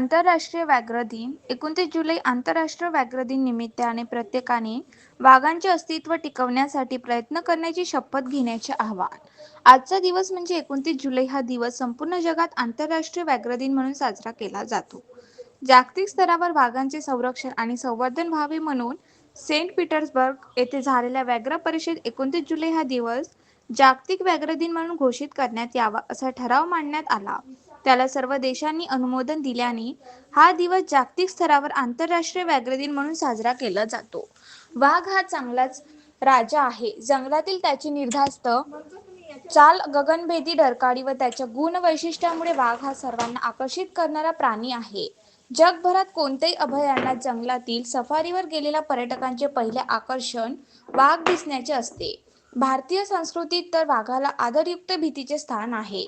आंतरराष्ट्रीय व्याघ्र दिन एकोणतीस जुलै आंतरराष्ट्रीय व्याघ्र दिन निमित्ताने प्रत्येकाने वाघांचे अस्तित्व टिकवण्यासाठी प्रयत्न करण्याची शपथ घेण्याचे आवाहन. आजचा दिवस म्हणजे एकोणतीस जुलै हा दिवस संपूर्ण जगात आंतरराष्ट्रीय व्याघ्र दिन म्हणून साजरा केला जातो. जागतिक स्तरावर वाघांचे संरक्षण आणि संवर्धन व्हावे म्हणून सेंट पीटर्सबर्ग येथे झालेल्या व्याघ्र परिषद एकोणतीस जुलै हा दिवस जागतिक व्याघ्र दिन म्हणून घोषित करण्यात यावा असा ठराव मांडण्यात आला. त्याला सर्व देशांनी अनुमोदन दिल्याने हा दिवस जागतिक स्तरावर आंतरराष्ट्रीय व्याघ्र दिन म्हणून साजरा केला जातो. वाघ हा चांगलाच राजा आहे. जंगलातील त्याची निर्धास्त चाल गगनभेदी डरकाळी व त्याच्या गुण वैशिष्ट्यामुळे वाघ हा सर्वांना आकर्षित करणारा प्राणी आहे. जगभरात कोणत्याही अभयारण्यात जंगलातील सफारीवर गेलेल्या पर्यटकांचे पहिले आकर्षण वाघ दिसण्याचे असते. भारतीय संस्कृतीत तर वाघाला आदरयुक्त भीतीचे स्थान आहे.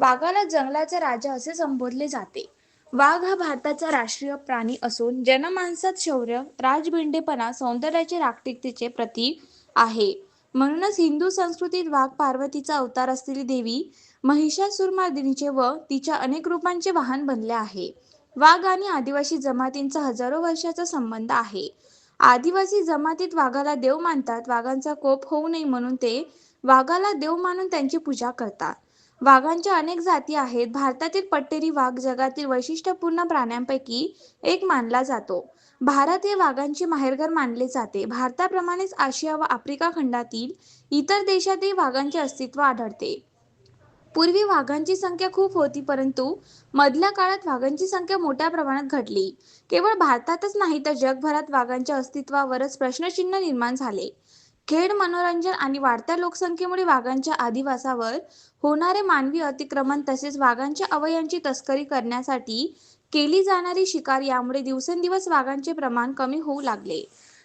वाघाला जंगलाचा राजा असे संबोधले जाते. वाघ हा भारताचा राष्ट्रीय प्राणी असून जनमानसात शौर्य राजबिंडेपणा सौंदर्याचे राष्ट्रीयतेचे प्रतीक आहे. म्हणूनच हिंदू संस्कृतीत वाघ पार्वतीचा अवतार असलेली देवी महिषासुरमार्दिनीचे व तिच्या अनेक रूपांचे वाहन बनले आहे. वाघ आणि आदिवासी जमातींचा हजारो वर्षाचा संबंध आहे. आदिवासी जमातीत वाघाला देव मानतात. वाघांचा कोप होऊ नये म्हणून ते वाघाला देव मानून त्यांची पूजा करतात. वाघांच्या अनेक जाती आहेत. भारतातील पट्टेरी वाघ जगातील वैशिष्ट्यपूर्ण प्राण्यांपैकी एक मानला जातो. भारत हे वाघांचे माहेरघर मानले जाते. भारताप्रमाणेच आशिया व आफ्रिका खंडातील इतर देशातही वाघांचे अस्तित्व आढळते. पूर्वी वाघांची संख्या खूप होती परंतु मधल्या काळात वाघांची संख्या मोठ्या प्रमाणात घटली. केवळ भारतातच नाही तर जगभरात वाघांच्या अस्तित्वावरच प्रश्नचिन्ह निर्माण झाले. खेळ मनोरंजन आणि वाढत्या लोकसंख्येमुळे वाघांच्या आदिवासावर होणारे मानवी अतिक्रमण तसेच वाघांच्या अवयांची तस्करी करण्यासाठी केली जाणारी शिकार यामुळे दिवसेंदिवस वाघांचे प्रमाण कमी होऊ लागले.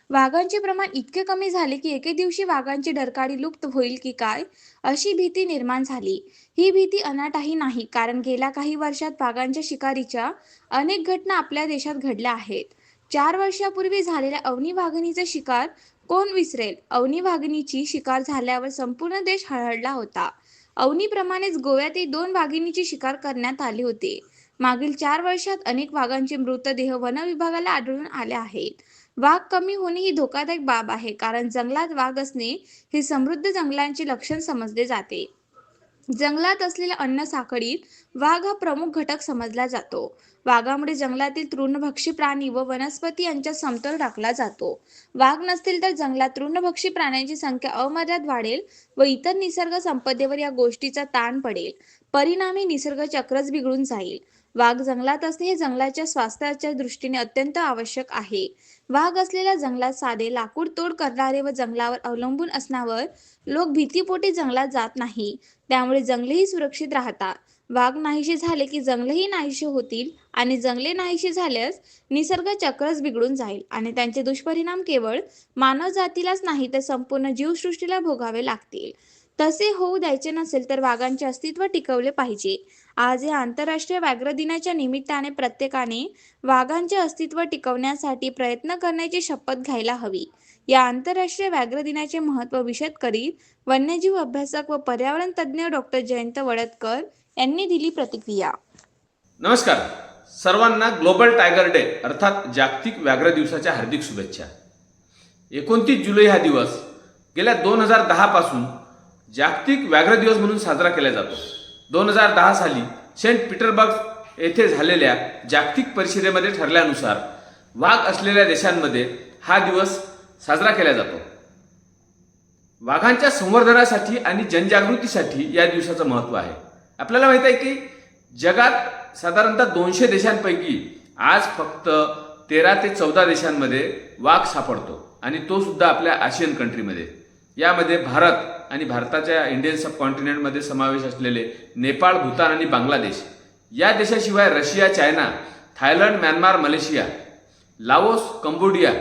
वाघांचे प्रमाण इतके कमी झाले की एके दिवशी वाघांची डरकाळी लुप्त होईल की काय अशी भीती निर्माण झाली. ही भीती अनाटाही नाही कारण गेल्या काही वर्षात वाघांच्या शिकारीच्या अनेक घटना आपल्या देशात घडल्या आहेत. चार वर्षापूर्वी झालेल्या अवनी वाघिणीचा शिकार कोण विसरेल? अवनी वाघिणीची शिकार झाल्यावर संपूर्ण देश हळहळला होता. अवनीप्रमाणेच गोव्यातही दोन वाघिणीची शिकार करण्यात आली होती. मागील चार वर्षात अनेक वाघांचे मृतदेह वन विभागाला आढळून आले आहेत. वाघ कमी होणे ही धोकादायक बाब आहे कारण जंगलात वाघ असणे हे समृद्ध जंगलांचे लक्षण समजले जाते. जंगलात असलेल्या अन्न साखळीत वाघ हा प्रमुख घटक समजला जातो. वाघामुळे जंगलातील तृणभक्षी प्राणी व वनस्पती यांच्यात समतोल राखला जातो. वाघ नसतील तर जंगलात तृणभक्षी प्राण्यांची संख्या अमर्याद वाढेल व इतर निसर्ग संपदेवर या गोष्टीचा ताण पडेल. परिणामी निसर्ग चक्रच बिघडून जाईल. वाघ जंगलात असणे हे जंगलाच्या स्वास्थ्याच्या दृष्टीने अत्यंत आवश्यक आहे. वाघ असलेल्या जंगलात साधे लाकूड तोड करणारे व जंगलावर अवलंबून असण्यावर लोक भीतीपोटी जंगलात जात नाही. त्यामुळे जंगलेही सुरक्षित राहतात. वाघ नाहीसे झाले की जंगलही नाहीसे होतील आणि जंगले नाहीसे झाल्यास निसर्ग चक्रच बिघडून जाईल आणि त्यांचे दुष्परिणाम केवळ मानव जातीलाच नाही तर संपूर्ण जीवसृष्टीला भोगावे लागतील. तसे होऊ द्यायचे नसेल तर वाघांचे अस्तित्व टिकवले पाहिजे. आज या आंतरराष्ट्रीय व्याघ्र दिनाच्या निमित्ताने प्रत्येकाने वाघांचे अस्तित्व टिकवण्यासाठी प्रयत्न करण्याची शपथ घ्यायला हवी. या आंतरराष्ट्रीय व्याघ्र दिनाचे महत्त्व विशद करीत वन्यजीव अभ्यासक व पर्यावरण तज्ज्ञ डॉक्टर जयंत वडतकर यांनी दिली प्रतिक्रिया. नमस्कार. सर्वांना ग्लोबल टायगर डे अर्थात जागतिक व्याघ्र दिवसाच्या हार्दिक शुभेच्छा. एकोणतीस जुलै हा दिवस. गेल्या दोन हजार दहापासून जागतिक व्याघ्र दिवस म्हणून साजरा केला जातो. दोन हजार दहा साली सेंट पीटरबर्ग येथे झालेल्या जागतिक परिषदेमध्ये ठरल्यानुसार वाघ असलेल्या देशांमध्ये हा दिवस साजरा केला जातो. वाघांच्या संवर्धनासाठी आणि जनजागृतीसाठी या दिवसाचं महत्त्व आहे. आपल्याला माहीत आहे की जगात साधारणतः दोनशे देशांपैकी आज फक्त तेरा ते चौदा देशांमध्ये वाघ सापडतो आणि तो सुद्धा आपल्या आशियन कंट्रीमध्ये यामध्ये भारत आणि भारताच्या इंडियन सब कॉन्टिनेंटमध्ये समावेश असलेले नेपाळ भूतान आणि बांगलादेश. या देशाशिवाय Russia China Thailand Myanmar Malaysia Laos Cambodia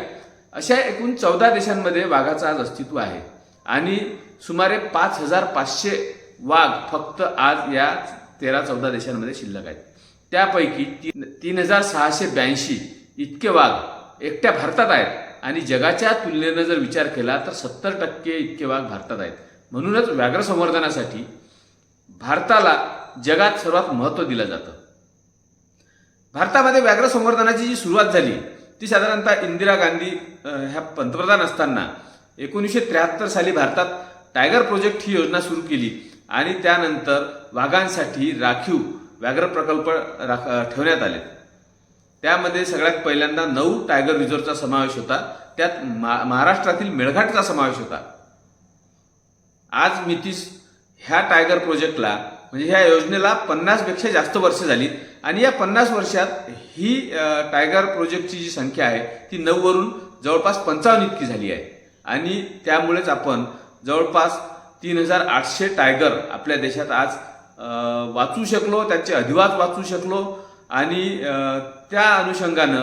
अशा एकूण चौदा देशांमध्ये वाघाचं आज अस्तित्व आहे. आणि सुमारे पाच हजार पाचशे वाघ फक्त आज या तेरा चौदा देशांमध्ये शिल्लक आहेत. त्यापैकी तीन तीन हजार सहाशे ब्याऐंशी इतके वाघ एकट्या भारतात आहेत. आणि जगाच्या तुलनेनं जर विचार केला तर सत्तर टक्के इतके वाघ भारतात आहेत. म्हणूनच व्याघ्र संवर्धनासाठी भारताला जगात सर्वात महत्त्व दिलं जातं. भारतामध्ये व्याघ्र संवर्धनाची जी सुरुवात झाली ती साधारणतः इंदिरा गांधी ह्या पंतप्रधान असताना एकोणीसशे त्र्याहत्तर साली भारतात टायगर प्रोजेक्ट ही योजना सुरू केली आणि त्यानंतर वाघांसाठी राखीव व्याघ्र प्रकल्प राख ठेवण्यात आले. त्यामध्ये सगळ्यात पहिल्यांदा नऊ टायगर रिझर्वचा समावेश होता. त्यात मा महाराष्ट्रातील मेळघाटचा समावेश होता. आज मितीस ह्या टायगर प्रोजेक्टला म्हणजे ह्या योजनेला पन्नासपेक्षा जास्त वर्ष झाली. आणि या पन्नास वर्षात ही टायगर प्रोजेक्टची जी संख्या आहे ती नऊवरून जवळपास पंचावन्न इतकी झाली आहे. आणि त्यामुळेच आपण जवळपास तीन हजार आठशे टायगर आपल्या देशात आज वाचू शकलो त्यांचे अधिवास वाचू शकलो. आणि त्या अनुषंगानं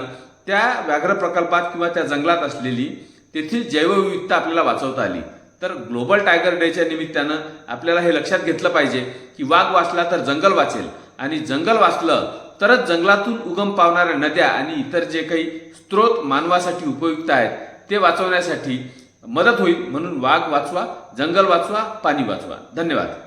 त्या व्याघ्र प्रकल्पात किंवा त्या जंगलात असलेली तेथील जैवविविधता आपल्याला वाचवता आली. तर ग्लोबल टायगर डेच्या निमित्तानं आपल्याला हे लक्षात घेतलं पाहिजे की वाघ वाचला तर जंगल वाचेल आणि जंगल वाचलं तरच जंगलातून उगम पावणाऱ्या नद्या आणि इतर जे काही स्रोत मानवासाठी उपयुक्त आहेत ते वाचवण्यासाठी मदत होईल म्हणून वाघ वाचवा जंगल वाचवा पाणी वाचवा. धन्यवाद.